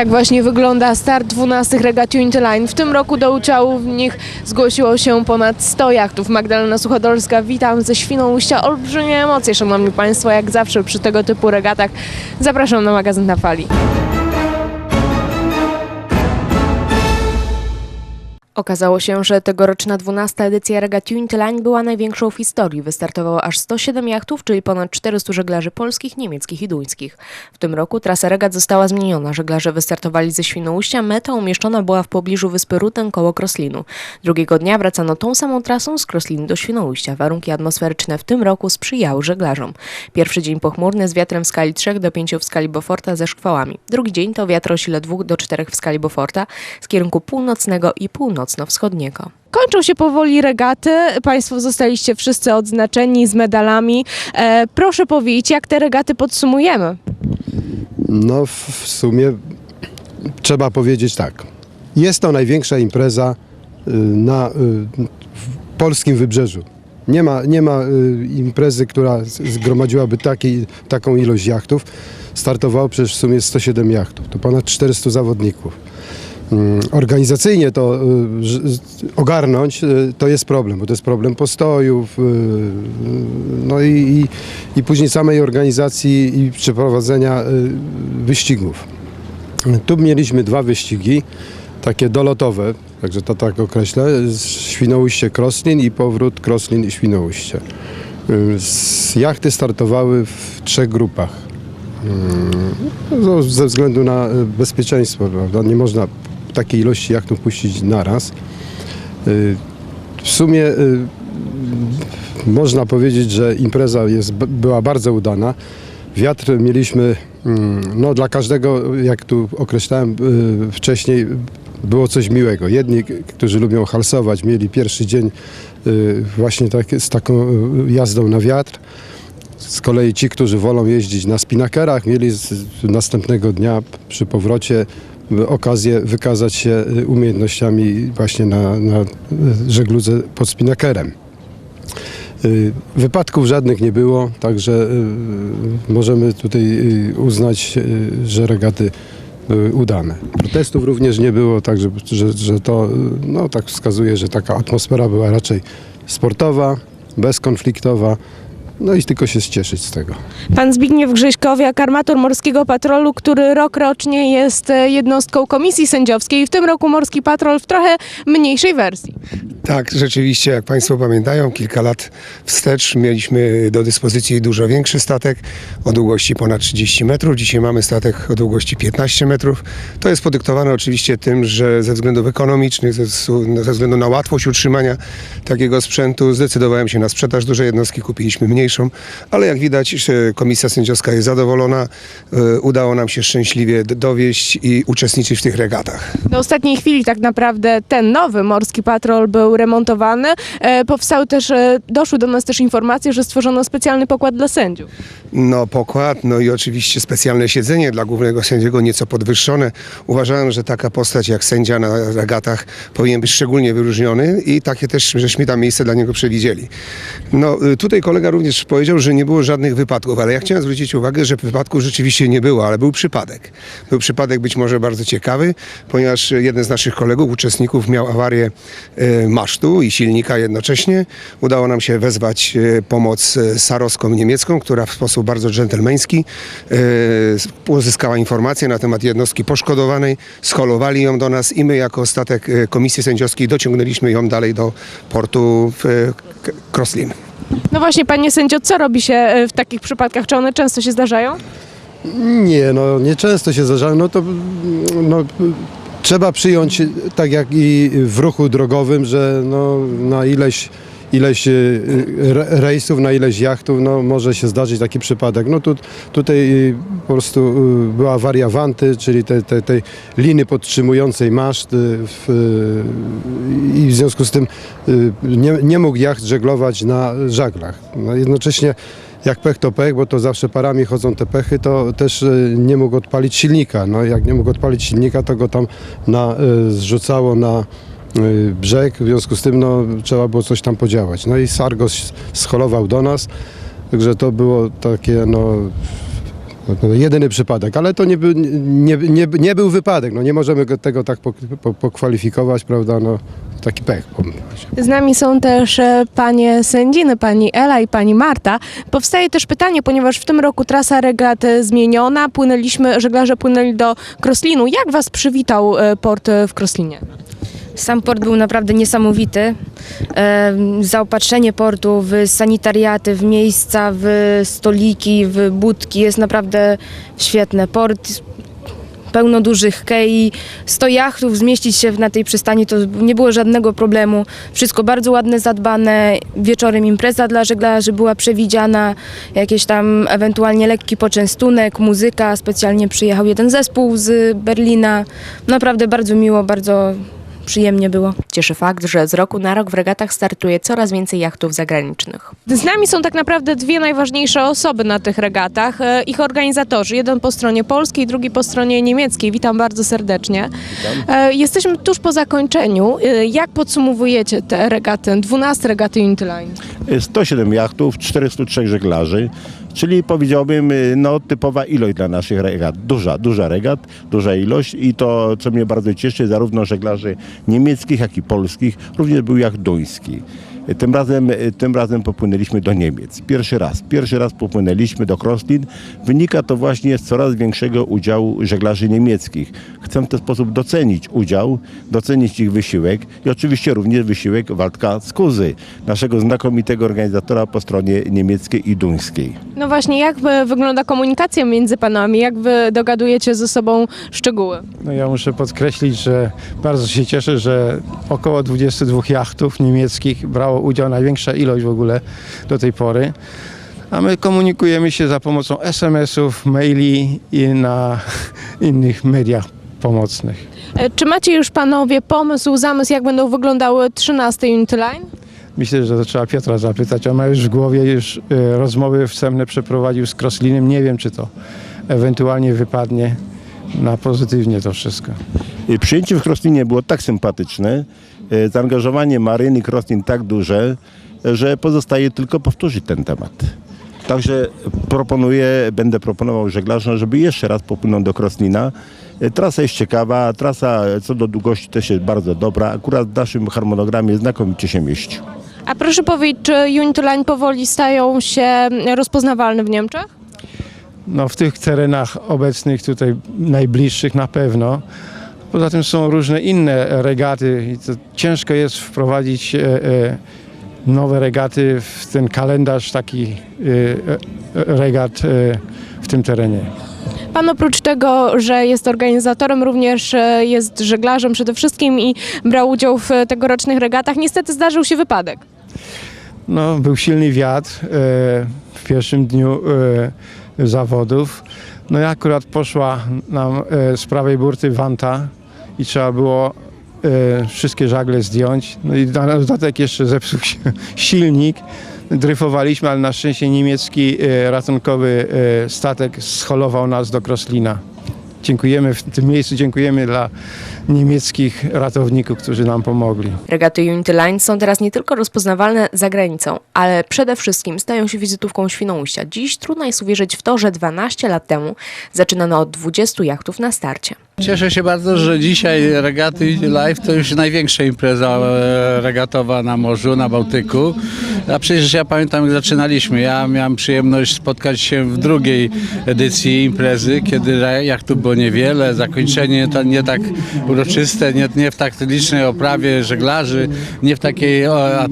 Tak właśnie wygląda start 12 regat Line. W tym roku do udziału w nich zgłosiło się ponad 100 jachtów. Magdalena Suchodolska, witam ze Świnoujścia. Olbrzymie emocje, szanowni państwo, jak zawsze przy tego typu regatach. Zapraszam na magazyn na fali. Okazało się, że tegoroczna 12 edycja Unity Line była największą w historii. Wystartowało aż 107 jachtów, czyli ponad 400 żeglarzy polskich, niemieckich i duńskich. W tym roku trasa regat została zmieniona. Żeglarze wystartowali ze Świnoujścia, meta umieszczona była w pobliżu wyspy Ruten koło Kroslinu. Drugiego dnia wracano tą samą trasą z Kroslinu do Świnoujścia. Warunki atmosferyczne w tym roku sprzyjały żeglarzom. Pierwszy dzień pochmurny z wiatrem w skali 3 do 5 w skali ze szkwałami. Drugi dzień to wiatr o sile 2 do 4 w skali z kierunku północnego i północno-wschodniego. Kończą się powoli regaty. Państwo zostaliście wszyscy odznaczeni z medalami. E, proszę powiedzieć, jak te regaty podsumujemy? No w w sumie trzeba powiedzieć tak. Jest to największa impreza y, na y, w polskim wybrzeżu. Nie ma, nie ma y, imprezy, która zgromadziłaby takiej, taką ilość jachtów. Startowało przecież w sumie 107 jachtów. To ponad 400 zawodników. Mm, Organizacyjnie to y, z- ogarnąć y, to jest problem, bo to jest problem postojów, y, y, no i, i, i później samej organizacji i przeprowadzenia y, wyścigów. Tu mieliśmy dwa wyścigi, takie dolotowe, także to tak określę, z Świnoujście Kroslin i powrót Kroslin i Świnoujście. Y, z- Jachty startowały w trzech grupach. Mm, no, Ze względu na y, bezpieczeństwo, prawda? Nie można takiej ilości jachtów puścić naraz. Y, W sumie y, można powiedzieć, że impreza jest, była bardzo udana. Wiatr mieliśmy, mm, no dla każdego, jak tu określałem y, wcześniej, było coś miłego. Jedni, którzy lubią halsować, mieli pierwszy dzień właśnie tak, z taką jazdą na wiatr. Z kolei ci, którzy wolą jeździć na spinakerach, mieli następnego dnia przy powrocie okazję wykazać się y, umiejętnościami właśnie na, na y, żegludze pod spinakerem. Y, Wypadków żadnych nie było, także możemy tutaj uznać, że regaty były udane. Protestów również nie było, także że, że to no, tak wskazuje, że taka atmosfera była raczej sportowa, bezkonfliktowa. No i tylko się cieszyć z tego. Pan Zbigniew Grzyśkowiak, armator Morskiego Patrolu, który rok rocznie jest e, jednostką komisji sędziowskiej. W tym roku Morski Patrol w trochę mniejszej wersji. Tak, rzeczywiście, jak Państwo pamiętają, kilka lat wstecz mieliśmy do dyspozycji dużo większy statek o długości ponad 30 metrów. Dzisiaj mamy statek o długości 15 metrów. To jest podyktowane oczywiście tym, że ze względów ekonomicznych, ze, względu- ze względu na łatwość utrzymania takiego sprzętu, zdecydowałem się na sprzedaż dużej jednostki, kupiliśmy mniejszą, ale jak widać, komisja sędziowska jest zadowolona. E, Udało nam się szczęśliwie dowieść i uczestniczyć w tych regatach. Do ostatniej chwili tak naprawdę ten nowy Morski Patrol był remontowany. E, powstały też, e, doszły do nas też informacje, że stworzono specjalny pokład dla sędziów. No pokład, no i oczywiście specjalne siedzenie dla głównego sędziego nieco podwyższone. Uważałem, że taka postać jak sędzia na regatach powinien być szczególnie wyróżniony i takie też, żeśmy tam miejsce dla niego przewidzieli. No y, tutaj kolega również powiedział, że nie było żadnych wypadków, ale ja chciałem zwrócić uwagę, że wypadków rzeczywiście nie było, ale był przypadek. Był przypadek być może bardzo ciekawy, ponieważ jeden z naszych kolegów, uczestników miał awarię e, masztu i silnika jednocześnie. Udało nam się wezwać e, pomoc e, sarowską niemiecką, która w sposób bardzo dżentelmeński e, uzyskała informacje na temat jednostki poszkodowanej, scholowali ją do nas i my jako statek komisji sędziowskiej dociągnęliśmy ją dalej do portu w Kroslin. No właśnie, panie sędzio, co robi się w takich przypadkach? Czy one często się zdarzają? Nie, no nieczęsto się zdarzają. No to no, trzeba przyjąć, tak jak i w ruchu drogowym, że no, na ileś, ileś re- rejsów, na ileś jachtów no, może się zdarzyć taki przypadek. No tu, tutaj y, po prostu była awaria wanty, czyli tej te, tej liny podtrzymującej maszt w, i w związku z tym nie, nie mógł jacht żeglować na żaglach. No, jednocześnie jak pech to pech, bo to zawsze parami chodzą te pechy, to też y, nie mógł odpalić silnika. No jak nie mógł odpalić silnika, to go tam na, y, zrzucało na y, brzeg, w związku z tym no, trzeba było coś tam podziałać. No i Sargos scholował do nas, także to było takie no, jedyny przypadek, ale to nie, by, nie, nie, nie był wypadek. No, nie możemy go, tego tak pok- po- pokwalifikować, prawda? No, taki pech. Z nami są też e, panie sędziny, pani Ela i pani Marta. Powstaje też pytanie, ponieważ w tym roku trasa regat e, zmieniona, płynęliśmy, żeglarze płynęli do Kroslinu. Jak was przywitał e, port e, w Kroslinie? Sam port był naprawdę niesamowity. Zaopatrzenie portu w sanitariaty, w miejsca, w stoliki, w budki jest naprawdę świetne. Port pełno dużych kei, 100 jachtów, zmieścić się na tej przystani to nie było żadnego problemu. Wszystko bardzo ładne, zadbane. Wieczorem impreza dla żeglarzy była przewidziana, jakieś tam ewentualnie lekki poczęstunek, muzyka. Specjalnie przyjechał jeden zespół z Berlina. Naprawdę bardzo miło, bardzo przyjemnie było. Cieszy fakt, że z roku na rok w regatach startuje coraz więcej jachtów zagranicznych. Z nami są tak naprawdę dwie najważniejsze osoby na tych regatach. e, Ich organizatorzy, jeden po stronie polskiej, drugi po stronie niemieckiej. Witam bardzo serdecznie. E, Jesteśmy tuż po zakończeniu. E, Jak podsumowujecie te regaty, 12 regaty Unityline? 107 jachtów, 403 żeglarzy, czyli powiedziałbym y, no, typowa ilość dla naszych regat. Duża, duża regat, duża ilość i to, co mnie bardzo cieszy, zarówno żeglarzy niemieckich, jak i polskich, również był jacht duński. Y, Tym razem, y, tym razem popłynęliśmy do Niemiec. Pierwszy raz. Pierwszy raz popłynęliśmy do Kroslin. Wynika to właśnie z coraz większego udziału żeglarzy niemieckich. Chcę w ten sposób docenić udział, docenić ich wysiłek i oczywiście również wysiłek Waldka Skuzy, naszego znakomitego organizatora po stronie niemieckiej i duńskiej. No właśnie, jak e, wygląda komunikacja między panami? Jak wy dogadujecie ze sobą szczegóły? No ja muszę podkreślić, że bardzo się cieszę, że około 22 jachtów niemieckich brało udział, największa ilość w ogóle do tej pory. A my komunikujemy się za pomocą SMS-ów, maili i na innych mediach pomocnych. E, Czy macie już panowie pomysł, zamysł, jak będą wyglądały 13 Unityline? Myślę, że to trzeba Piotra zapytać. On ma już w głowie już e, rozmowy wstępne przeprowadził z Crosslinem. Nie wiem, czy to ewentualnie wypadnie na pozytywnie to wszystko. Y, Przyjęcie w Kroslinie było tak sympatyczne, zaangażowanie Maryny Kroslin tak duże, że pozostaje tylko powtórzyć ten temat. Także proponuję, będę proponował żeglarzom, żeby jeszcze raz popłynąć do Kroslina. Y, Trasa jest ciekawa, trasa co do długości też jest bardzo dobra. Akurat w naszym harmonogramie znakomicie się mieści. A proszę powiedzieć, czy Unityline powoli stają się rozpoznawalne w Niemczech? No w tych terenach obecnych tutaj najbliższych na pewno. Poza tym są różne inne regaty i to ciężko jest wprowadzić e, e, nowe regaty w ten kalendarz taki e, regat w tym terenie. Pan oprócz tego, że jest organizatorem, również jest żeglarzem przede wszystkim i brał udział w tegorocznych regatach. Niestety zdarzył się wypadek. No, był silny wiatr e, w pierwszym dniu e, zawodów. No i akurat poszła nam e, z prawej burty wanta i trzeba było e, wszystkie żagle zdjąć. No i na dodatek jeszcze zepsuł się silnik. Dryfowaliśmy, ale na szczęście niemiecki e, ratunkowy e, statek scholował nas do Kroslina. Dziękujemy w tym miejscu, dziękujemy dla niemieckich ratowników, którzy nam pomogli. Regaty Unityline są teraz nie tylko rozpoznawalne za granicą, ale przede wszystkim stają się wizytówką Świnoujścia. Dziś trudno jest uwierzyć w to, że 12 lat temu zaczynano od 20 jachtów na starcie. Cieszę się bardzo, że dzisiaj regaty Live to już największa impreza e, regatowa na morzu, na Bałtyku. A przecież ja pamiętam, jak zaczynaliśmy. Ja miałem przyjemność spotkać się w drugiej edycji imprezy, kiedy re- jachtów było niewiele, zakończenie nie tak uroczyste, nie, nie w tak licznej oprawie żeglarzy, nie w takiej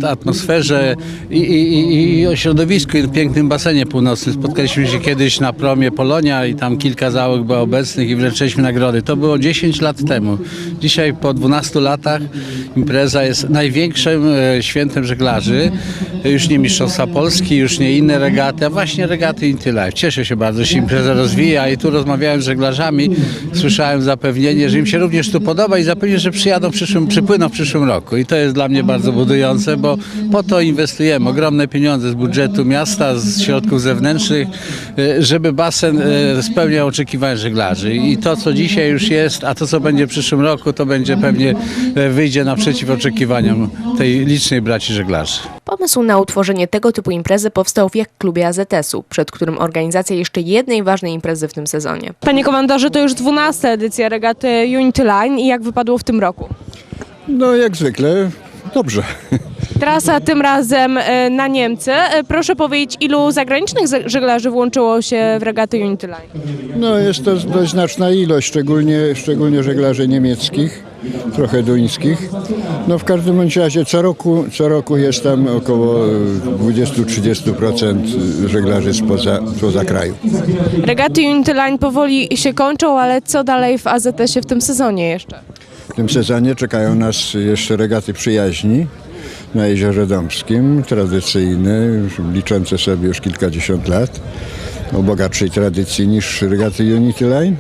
atmosferze i, i, i, i o środowisku i w pięknym basenie północnym. Spotkaliśmy się kiedyś na promie Polonia i tam kilka załóg było obecnych i wręczyliśmy nagrody. To było 10 lat temu. Dzisiaj po 12 latach impreza jest największym e, świętem żeglarzy. Już nie Mistrzostwa Polski, już nie inne regaty, a właśnie regaty Inty. Cieszę się bardzo, że się impreza rozwija i tu rozmawiałem z żeglarzami, słyszałem zapewnienie, że im się również tu podoba i zapewnić, że przyjadą w przyszłym, przypłyną w przyszłym roku. I to jest dla mnie bardzo budujące, bo po to inwestujemy ogromne pieniądze z budżetu miasta, z środków zewnętrznych, e, żeby basen e, spełniał oczekiwania żeglarzy. I to, co dzisiaj już jest, a to, co będzie w przyszłym roku, to będzie pewnie e, wyjdzie naprzeciw oczekiwaniom tej licznej braci żeglarzy. Pomysł na utworzenie tego typu imprezy powstał w jak klubie AZS-u, przed którym organizacja jeszcze jednej ważnej imprezy w tym sezonie. Panie komandorze, to już 12 edycja regaty Unity Line i jak wypadło w tym roku? No jak zwykle dobrze. Trasa tym razem e, na Niemcy. E, Proszę powiedzieć, ilu zagranicznych ze- żeglarzy włączyło się w regaty Unity Line? No jest to dość znaczna ilość, szczególnie, szczególnie żeglarzy niemieckich, trochę duńskich. No w każdym bądź razie co roku, co roku jest tam około e, 20-30% żeglarzy spoza, spoza kraju. Regaty Unity Line powoli się kończą, ale co dalej w AZS-ie w tym sezonie jeszcze? Tym sezonie czekają nas jeszcze regaty przyjaźni na Jeziorze Dąbskim, tradycyjne, liczące sobie już kilkadziesiąt lat, o bogatszej tradycji niż regaty Unity Line.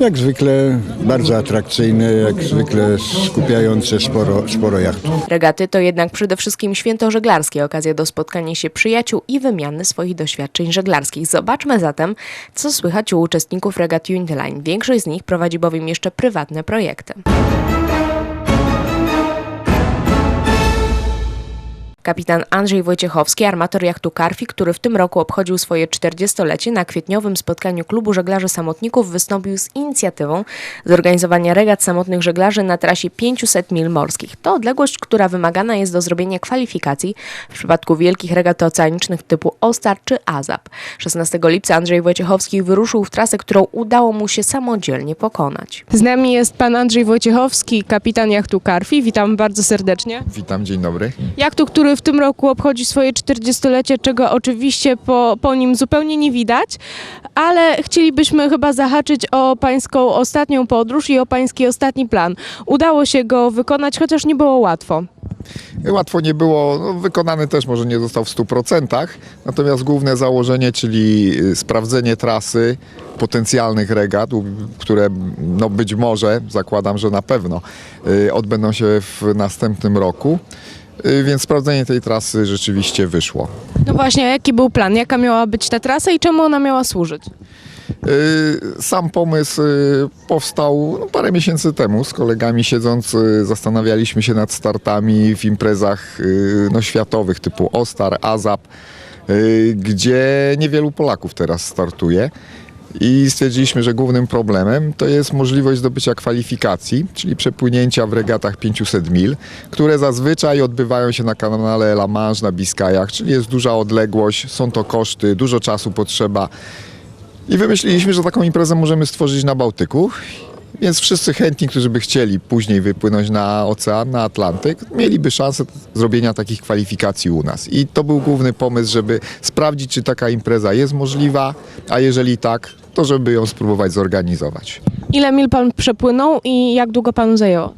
Jak zwykle bardzo atrakcyjne, jak zwykle skupiające sporo, sporo jachtów. Regaty to jednak przede wszystkim święto żeglarskie, okazja do spotkania się przyjaciół i wymiany swoich doświadczeń żeglarskich. Zobaczmy zatem, co słychać u uczestników regat Unity Line. Większość z nich prowadzi bowiem jeszcze prywatne projekty. Kapitan Andrzej Wojciechowski, armator jachtu Karfi, który w tym roku obchodził swoje 40-lecie, na kwietniowym spotkaniu klubu żeglarzy samotników wystąpił z inicjatywą zorganizowania regat samotnych żeglarzy na trasie 500 mil morskich. To odległość, która wymagana jest do zrobienia kwalifikacji w przypadku wielkich regat oceanicznych typu Ostar czy Azap. 16 lipca Andrzej Wojciechowski wyruszył w trasę, którą udało mu się samodzielnie pokonać. Z nami jest pan Andrzej Wojciechowski, kapitan jachtu Karfi. Witam bardzo serdecznie. Witam, dzień dobry. Jachtu, który w tym roku obchodzi swoje 40-lecie, czego oczywiście po, po nim zupełnie nie widać, ale chcielibyśmy chyba zahaczyć o pańską ostatnią podróż i o pański ostatni plan. Udało się go wykonać, chociaż nie było łatwo. Łatwo nie było, no, wykonany też może nie został w 100%, natomiast główne założenie, czyli y, sprawdzenie trasy potencjalnych regat, które no być może, zakładam, że na pewno y, odbędą się w następnym roku, y, więc sprawdzenie tej trasy rzeczywiście wyszło. No właśnie, a jaki był plan? Jaka miała być ta trasa i czemu ona miała służyć? Y, Sam pomysł y, powstał no, parę miesięcy temu. Z kolegami siedząc y, zastanawialiśmy się nad startami w imprezach y, no, światowych typu Ostar, Azap, y, gdzie niewielu Polaków teraz startuje. I stwierdziliśmy, że głównym problemem to jest możliwość zdobycia kwalifikacji, czyli przepłynięcia w regatach 500 mil, które zazwyczaj odbywają się na kanale La Manche, na Biskajach, czyli jest duża odległość, są to koszty, dużo czasu potrzeba. I wymyśliliśmy, że taką imprezę możemy stworzyć na Bałtyku. Więc wszyscy chętni, którzy by chcieli później wypłynąć na ocean, na Atlantyk, mieliby szansę zrobienia takich kwalifikacji u nas. I to był główny pomysł, żeby sprawdzić, czy taka impreza jest możliwa, a jeżeli tak, to żeby ją spróbować zorganizować. Ile mil pan przepłynął i jak długo panu zajęło?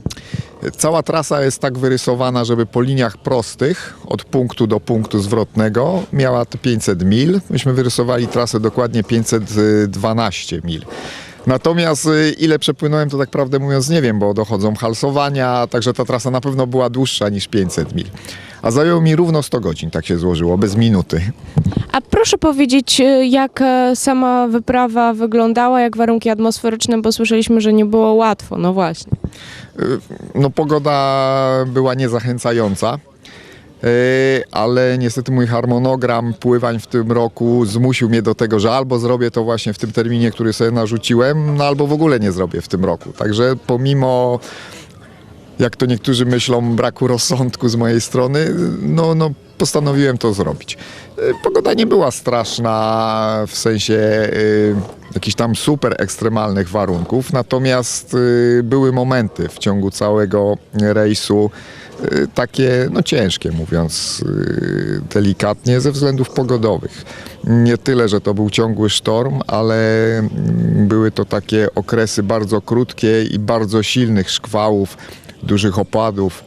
Cała trasa jest tak wyrysowana, żeby po liniach prostych od punktu do punktu zwrotnego miała to 500 mil. Myśmy wyrysowali trasę dokładnie 512 mil. Natomiast y, ile przepłynąłem, to tak prawdę mówiąc nie wiem, bo dochodzą halsowania, także ta trasa na pewno była dłuższa niż 500 mil. A zajęło mi równo 100 godzin, tak się złożyło, bez minuty. A proszę powiedzieć, y, jak e, sama wyprawa wyglądała, jak warunki atmosferyczne, bo słyszeliśmy, że nie było łatwo. No właśnie. No pogoda była niezachęcająca. Yy, Ale niestety mój harmonogram pływań w tym roku zmusił mnie do tego, że albo zrobię to właśnie w tym terminie, który sobie narzuciłem, no albo w ogóle nie zrobię w tym roku. Także pomimo, jak to niektórzy myślą, braku rozsądku z mojej strony, no, no postanowiłem to zrobić. Yy, Pogoda nie była straszna w sensie yy, jakichś tam super ekstremalnych warunków, natomiast yy, były momenty w ciągu całego rejsu, y, takie no ciężkie mówiąc y, delikatnie ze względów pogodowych. Nie tyle, że to był ciągły sztorm, ale mm, były to takie okresy bardzo krótkie i bardzo silnych szkwałów, dużych opadów.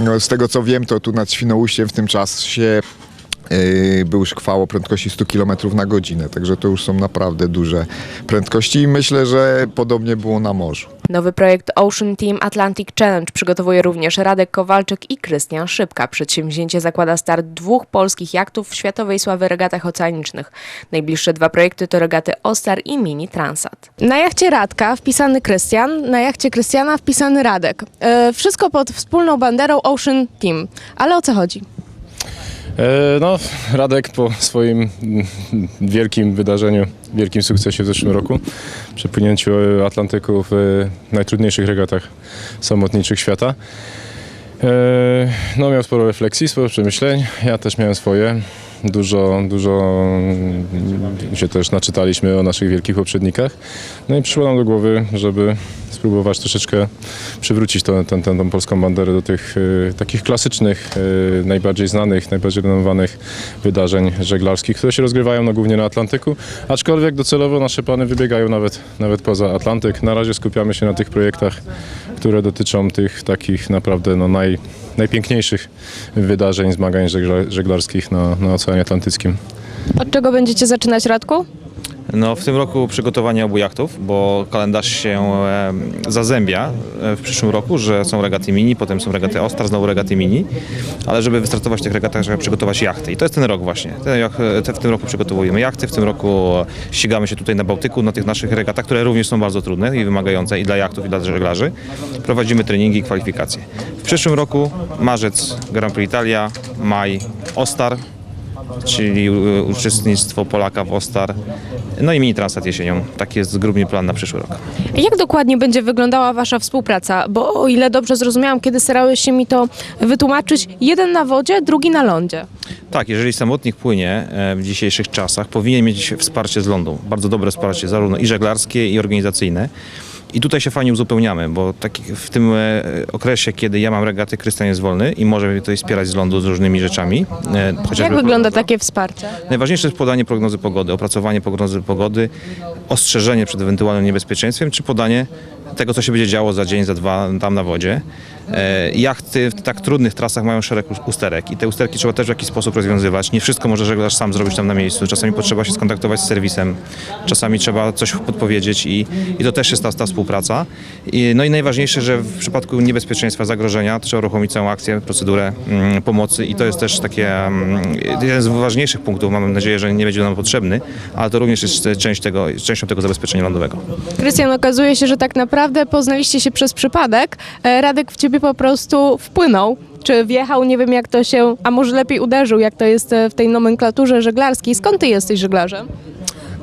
No, z tego co wiem, to tu nad Świnoujściem w tym czasie Był szkwał o prędkości 100 km na godzinę, także to już są naprawdę duże prędkości i myślę, że podobnie było na morzu. Nowy projekt Ocean Team Atlantic Challenge przygotowuje również Radek Kowalczyk i Krystian Szybka. Przedsięwzięcie zakłada start dwóch polskich jachtów w światowej sławy regatach oceanicznych. Najbliższe dwa projekty to regaty Ostar i Mini Transat. Na jachcie Radka wpisany Krystian, na jachcie Krystiana wpisany Radek. E, wszystko pod wspólną banderą Ocean Team. Ale o co chodzi? E, No, Radek po swoim wielkim wydarzeniu, wielkim sukcesie w zeszłym roku, przepłynięciu Atlantyku w e, najtrudniejszych regatach samotniczych świata, e, no miał sporo refleksji, sporo przemyśleń, ja też miałem swoje. Dużo, dużo się też naczytaliśmy o naszych wielkich poprzednikach. No i przyszło nam do głowy, żeby spróbować troszeczkę przywrócić to, ten, ten, polską banderę do tych e, takich klasycznych, e, najbardziej znanych, najbardziej renomowanych wydarzeń żeglarskich, które się rozgrywają no, głównie na Atlantyku, aczkolwiek docelowo nasze plany wybiegają nawet, nawet poza Atlantyk. Na razie skupiamy się na tych projektach, które dotyczą tych takich naprawdę no, naj, najpiękniejszych wydarzeń, zmagań żegla, żeglarskich na, na Oceanie Atlantyckim. Od czego będziecie zaczynać, Radku? No, w tym roku przygotowanie obu jachtów, bo kalendarz się e, zazębia e, w przyszłym roku, że są regaty mini, potem są regaty Ostar, znowu regaty mini, ale żeby wystartować w tych regatach, trzeba przygotować jachty. I to jest ten rok właśnie. Ten, jak- te, w tym roku przygotowujemy jachty, w tym roku ścigamy się tutaj na Bałtyku, na tych naszych regatach, które również są bardzo trudne i wymagające i dla jachtów, i dla żeglarzy. Prowadzimy treningi i kwalifikacje. W przyszłym roku marzec Grand Prix Italia, maj Ostar, czyli e, uczestnictwo Polaka w Ostar, no i mini Transat jesienią. Taki jest zgrubny plan na przyszły rok. Jak dokładnie będzie wyglądała Wasza współpraca? Bo o ile dobrze zrozumiałam, kiedy starałeś się mi to wytłumaczyć, jeden na wodzie, drugi na lądzie. Tak, jeżeli samotnik płynie e, w dzisiejszych czasach, powinien mieć wsparcie z lądu. Bardzo dobre wsparcie, zarówno i żeglarskie, i organizacyjne. I tutaj się fajnie uzupełniamy, bo w tym e, okresie, kiedy ja mam regaty, Krystian jest wolny i może mnie tutaj wspierać z lądu z różnymi rzeczami. e, Jak wygląda takie wsparcie? Najważniejsze jest podanie prognozy pogody, opracowanie prognozy pogody, ostrzeżenie przed ewentualnym niebezpieczeństwem, czy podanie tego, co się będzie działo za dzień, za dwa tam na wodzie. E, Jachty w tak trudnych trasach mają szereg us- usterek i te usterki trzeba też w jakiś sposób rozwiązywać. Nie wszystko może żeglarz sam zrobić tam na miejscu. Czasami potrzeba się skontaktować z serwisem, czasami trzeba coś podpowiedzieć i, i to też jest ta, ta współpraca. I, no i najważniejsze, że w przypadku niebezpieczeństwa, zagrożenia trzeba uruchomić całą akcję, procedurę mm, pomocy i to jest też takie mm, jeden z ważniejszych punktów. Mam nadzieję, że nie będzie nam potrzebny, ale to również jest część tego, częścią tego zabezpieczenia lądowego. Krystian, okazuje się, że tak naprawdę poznaliście się przez przypadek. E, Radek w ciebie po prostu wpłynął. Czy wjechał, nie wiem jak to się, a może lepiej uderzył, jak to jest e, w tej nomenklaturze żeglarskiej. Skąd ty jesteś żeglarzem?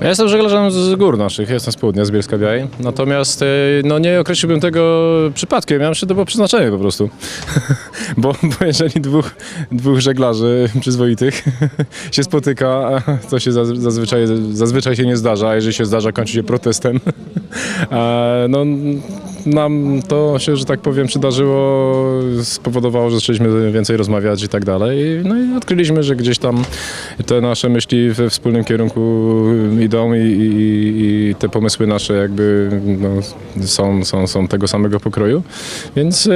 Ja jestem żeglarzem z gór naszych, jestem z południa, z Bielska Białej. Natomiast e, no, nie określiłbym tego przypadkiem, ja myślę, to było przeznaczenie po prostu. bo, bo jeżeli dwóch, dwóch żeglarzy przyzwoitych się spotyka, to się zaz- zazwyczaj, zazwyczaj się nie zdarza, a jeżeli się zdarza, kończy się protestem. No, nam to się, że tak powiem, przydarzyło, spowodowało, że zaczęliśmy więcej rozmawiać i tak dalej. No i odkryliśmy, że gdzieś tam te nasze myśli we wspólnym kierunku idą i, i, i te pomysły nasze jakby no, są, są, są tego samego pokroju. Więc e,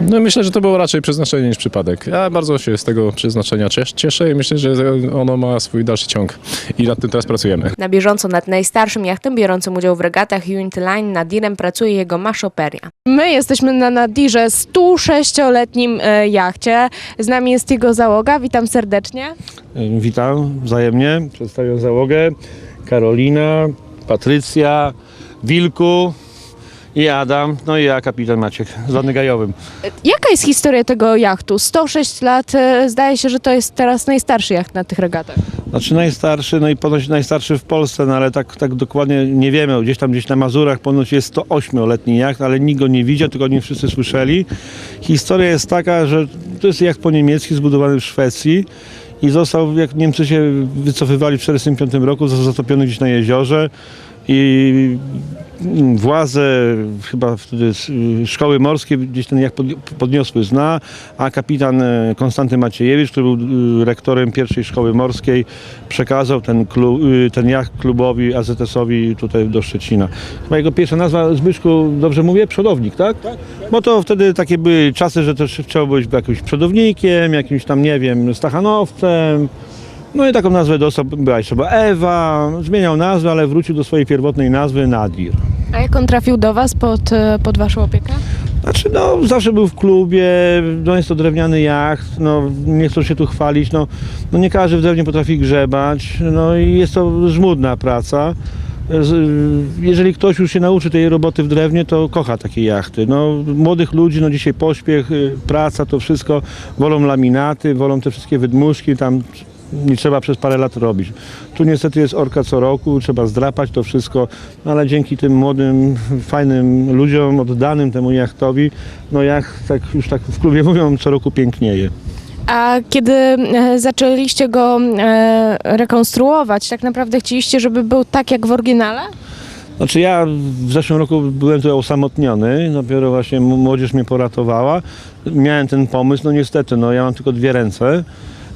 no, myślę, że to było raczej przeznaczenie niż przypadek. Ja bardzo się z tego przeznaczenia cies- cieszę i myślę, że ono ma swój dalszy ciąg i nad tym teraz pracujemy. Na bieżąco nad najstarszym jachtem biorącym udział w regatach Unity Line Nadirem pracuje jego Maszoperia. My jesteśmy na Nadirze 106-letnim e, jachcie. Z nami jest jego załoga. Witam serdecznie. Witam wzajemnie, przedstawiam załogę. Karolina, Patrycja, Wilku i Adam, no i ja, kapitan Maciek, z Ladnegajowym. E, Jaka jest historia tego jachtu? 106 lat, e, zdaje się, że to jest teraz najstarszy jacht na tych regatach. Znaczy najstarszy, no i ponoć najstarszy w Polsce, no ale tak, tak dokładnie nie wiemy. Gdzieś tam gdzieś na Mazurach ponoć jest 108-letni jacht, ale nikt go nie widział, tylko o nim wszyscy słyszeli. Historia jest taka, że to jest jacht po niemiecki zbudowany w Szwecji i został, jak Niemcy się wycofywali w 1945 roku, został zatopiony gdzieś na jeziorze. I mm, władze chyba wtedy y, szkoły morskie gdzieś ten jak pod- podniosły zna, a kapitan e, Konstanty Maciejewicz, który był y, rektorem pierwszej szkoły morskiej, przekazał ten, klu, y, ten jacht klubowi AZS-owi tutaj do Szczecina. Chyba jego pierwsza nazwa, Zbyszku, dobrze mówię? Przodownik, tak? Bo to wtedy takie były czasy, że też trzeba być jakimś przodownikiem, jakimś tam, nie wiem, stachanowcem, no i taką nazwę dostał, była jeszcze była Ewa, zmieniał nazwę, ale wrócił do swojej pierwotnej nazwy Nadir. A jak on trafił do Was pod, e, pod Waszą opiekę? Znaczy, no, zawsze był w klubie, no jest to drewniany jacht, no, nie chcą się tu chwalić, no, no nie każdy w drewnie potrafi grzebać, no i jest to żmudna praca. Z- Jeżeli ktoś już się nauczy tej roboty w drewnie, to kocha takie jachty. No, młodych ludzi, no dzisiaj pośpiech, y, praca, to wszystko, wolą laminaty, wolą te wszystkie wydmuszki, tam nie trzeba przez parę lat robić. Tu niestety jest orka co roku, trzeba zdrapać to wszystko, no ale dzięki tym młodym, fajnym ludziom, oddanym temu jachtowi, no jacht, tak już tak w klubie mówią, co roku pięknieje. A kiedy e, zaczęliście go e, rekonstruować, tak naprawdę chcieliście, żeby był tak jak w oryginale? Znaczy ja w zeszłym roku byłem tutaj osamotniony, dopiero właśnie młodzież mnie poratowała. Miałem ten pomysł, no niestety, no ja mam tylko dwie ręce.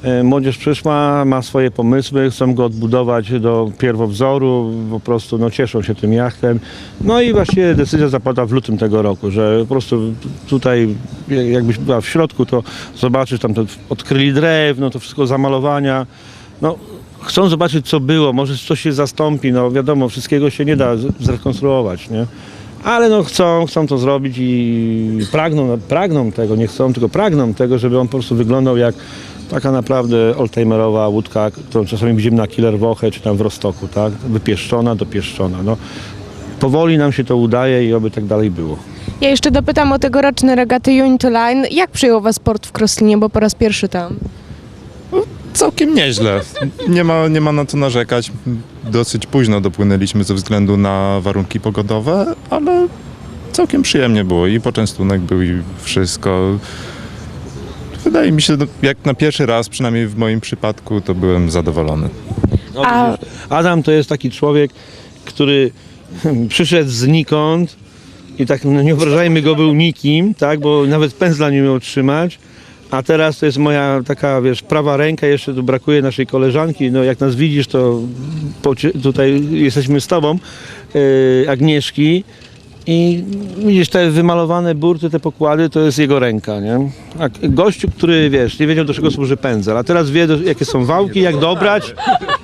E, Młodzież przyszła, ma swoje pomysły, chcą go odbudować do pierwowzoru, po prostu no, cieszą się tym jachtem. No i właściwie decyzja zapadła w lutym tego roku, że po prostu tutaj jak- jakbyś była w środku, to zobaczysz tam to odkryli drewno, to wszystko zamalowania. No, chcą zobaczyć, co było, może coś się zastąpi, no wiadomo, wszystkiego się nie da zrekonstruować, nie? Ale no chcą, chcą to zrobić i pragną, pragną tego, nie chcą, tylko pragną tego, żeby on po prostu wyglądał jak taka naprawdę oldtimerowa łódka, którą czasami widzimy na Killer Woche czy tam w Rostoku, tak? Wypieszczona, dopieszczona, no. Powoli nam się to udaje i oby tak dalej było. Ja jeszcze dopytam o tegoroczne regaty Unity Line. Jak przyjął Was port w Kroslinie, bo po raz pierwszy tam? Całkiem nieźle. Nie ma, nie ma na co narzekać. Dosyć późno dopłynęliśmy ze względu na warunki pogodowe, ale całkiem przyjemnie było i poczęstunek był i wszystko. Wydaje mi się, jak na pierwszy raz, przynajmniej w moim przypadku, to byłem zadowolony. No, A- widzisz, Adam to jest taki człowiek, który przyszedł znikąd i tak no nie obrażajmy go był nikim, tak, bo nawet pędzla nie umiał trzymać. A teraz to jest moja taka, wiesz, prawa ręka, jeszcze tu brakuje naszej koleżanki, no jak nas widzisz, to tutaj jesteśmy z tobą, yy, Agnieszki. I widzisz, te wymalowane burty, te pokłady, to jest jego ręka, nie? A gościu, który, wiesz, nie wiedział do czego służy pędzel, a teraz wie, do, jakie są wałki, jak dobrać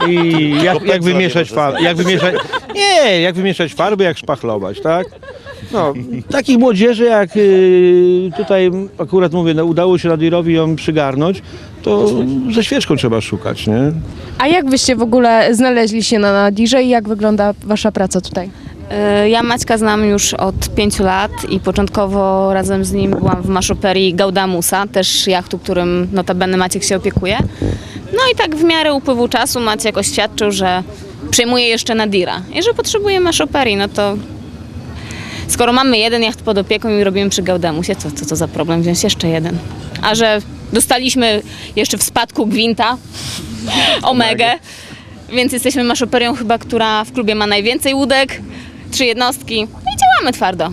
i jak, jak wymieszać farby, jak wymieszać, nie, jak wymieszać farby, jak szpachlować, tak? No, takich młodzieży, jak y, tutaj akurat mówię, no, udało się Nadirowi ją przygarnąć, to ze świeczką trzeba szukać, nie? A jak Wyście w ogóle znaleźli się na Nadirze i jak wygląda Wasza praca tutaj? E, Ja Maćka znam już od pięciu lat i początkowo razem z nim byłam w maszoperii Gaudamusa, też jachtu, którym notabene Maciek się opiekuje. No i tak w miarę upływu czasu Maciek oświadczył, że przejmuje jeszcze Nadira i że potrzebuje maszoperii, no to skoro mamy jeden jacht pod opieką i robimy przy Gaudamusie, to co to za problem? Wziąć jeszcze jeden? A że dostaliśmy jeszcze w spadku Gwinta, Omegę, więc jesteśmy maszoperią chyba, która w klubie ma najwięcej łódek, trzy jednostki. No i działamy twardo.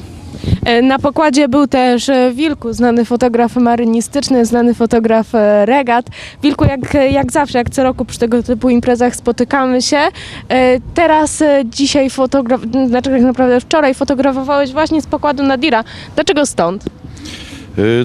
E, Na pokładzie był też e, Wilku, znany fotograf marynistyczny, znany fotograf e, regat. Wilku, jak, jak zawsze, jak co roku przy tego typu imprezach spotykamy się. Teraz, dzisiaj fotograf, znaczy tak naprawdę wczoraj fotografowałeś właśnie z pokładu Nadira. Dlaczego stąd?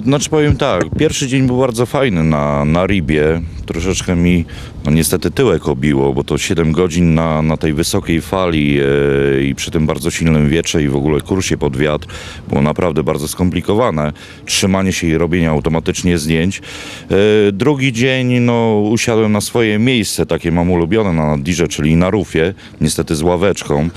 Znaczy powiem tak, pierwszy dzień był bardzo fajny na, na Ribie. Troszeczkę mi no niestety tyłek obiło, bo to 7 godzin na, na tej wysokiej fali e, i przy tym bardzo silnym wietrze i w ogóle kursie pod wiatr było naprawdę bardzo skomplikowane. Trzymanie się i robienie automatycznie zdjęć. E, drugi dzień no, usiadłem na swoje miejsce, takie mam ulubione na Nadirze, czyli na rufie, niestety z ławeczką,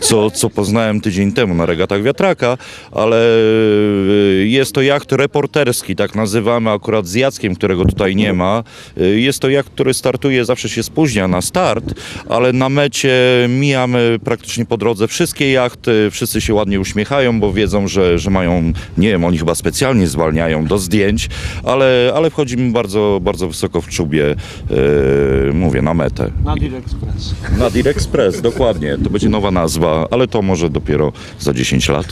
co, co poznałem tydzień temu na regatach wiatraka, ale e, jest to jacht reporterski, tak nazywamy akurat z Jackiem, którego tutaj nie ma. Jest to jacht, który startuje startuje, zawsze się spóźnia na start, ale na mecie mijamy praktycznie po drodze wszystkie jachty, wszyscy się ładnie uśmiechają, bo wiedzą, że, że mają, nie wiem, oni chyba specjalnie zwalniają do zdjęć, ale, ale wchodzimy bardzo, bardzo wysoko w czubie, e, mówię, na metę. Nadir Express. Nadir Express, dokładnie, to będzie nowa nazwa, ale to może dopiero za 10 lat.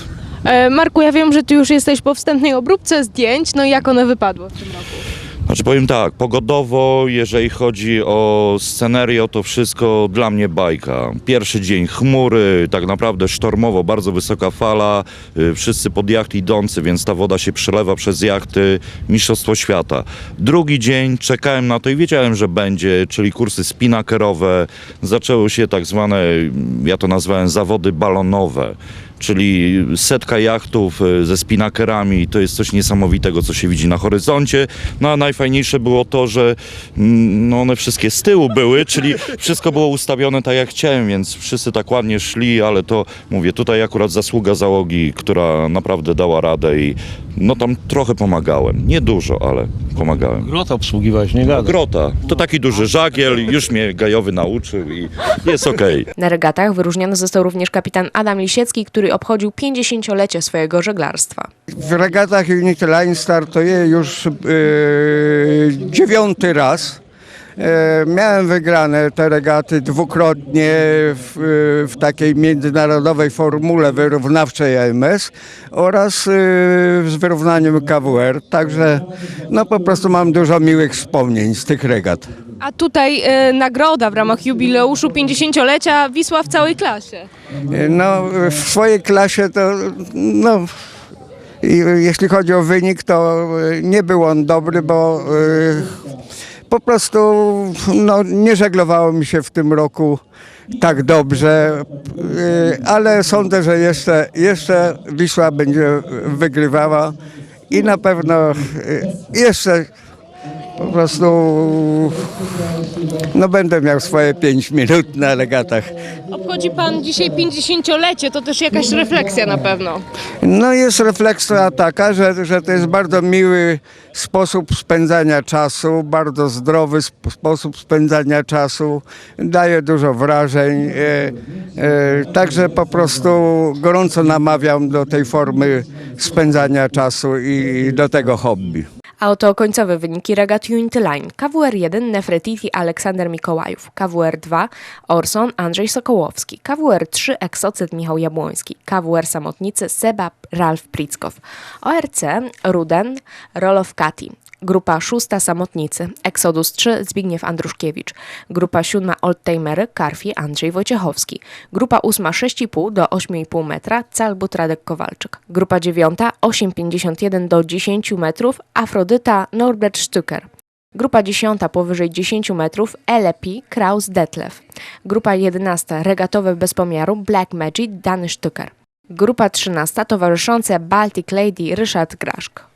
E, Marku, ja wiem, że ty już jesteś po wstępnej obróbce zdjęć, no i jak one wypadły w tym roku? Znaczy powiem tak, pogodowo, jeżeli chodzi o scenerio, to wszystko dla mnie bajka. Pierwszy dzień chmury, tak naprawdę sztormowo, bardzo wysoka fala, y, wszyscy pod jacht idący, więc ta woda się przelewa przez jachty, mistrzostwo świata. Drugi dzień czekałem na to i wiedziałem, że będzie, czyli kursy spinakerowe, zaczęły się tak zwane, ja to nazwałem zawody balonowe czyli setka jachtów e, ze spinakerami. To jest coś niesamowitego, co się widzi na horyzoncie. No a najfajniejsze było to, że mm, no one wszystkie z tyłu były, czyli wszystko było ustawione tak jak chciałem, więc wszyscy tak ładnie szli, ale to mówię, tutaj akurat zasługa załogi, która naprawdę dała radę i no tam trochę pomagałem. Nie dużo, ale pomagałem. Grota obsługiwać, nie gada. Grota. To taki duży żagiel, już mnie Gajowy nauczył i jest okej. Na regatach wyróżniony został również kapitan Adam Lisiecki, który obchodził 50-lecie swojego żeglarstwa. W regatach Unity Line startuję już yy, dziewiąty raz. E, Miałem wygrane te regaty dwukrotnie w, w takiej międzynarodowej formule wyrównawczej AMS oraz yy, z wyrównaniem KWR. Także no po prostu mam dużo miłych wspomnień z tych regat. A tutaj e, nagroda w ramach jubileuszu 50-lecia Wisła w całej klasie. E, No w swojej klasie to no jeśli chodzi o wynik, to e, nie był on dobry, bo e, po prostu no, nie żeglowało mi się w tym roku tak dobrze, e, ale sądzę, że jeszcze, jeszcze Wisła będzie wygrywała i na pewno e, jeszcze po prostu no będę miał swoje 5 minut na regatach. Obchodzi pan dzisiaj 50-lecie, to też jakaś refleksja na pewno. No jest refleksja taka, że, że to jest bardzo miły sposób spędzania czasu, bardzo zdrowy sp- sposób spędzania czasu, daje dużo wrażeń, e, e, także po prostu gorąco namawiam do tej formy spędzania czasu i do tego hobby. A oto końcowe wyniki regat Unity Line. KWR 1 Nefretiti Aleksander Mikołajów, KWR 2 Orson Andrzej Sokołowski, KWR 3 Eksocyt Michał Jabłoński, KWR Samotnicy Seba Ralf Prickow, ORC Ruden Rolof Kati, Grupa szósta Samotnicy, Exodus 3 Zbigniew Andruszkiewicz, Grupa siódma Oldtimery Karfi Andrzej Wojciechowski, Grupa ósma 6,5 do 8,5 metra Calbut Radek Kowalczyk, Grupa dziewiąta 8,51 do 10 metrów Afrodyta Norbert Stücker, Grupa 10 powyżej 10 metrów LP Kraus Detlef. Grupa 11 regatowe bez pomiaru Black Magic Dany Stücker. Grupa 13 towarzyszące Baltic Lady Ryszard Graszk.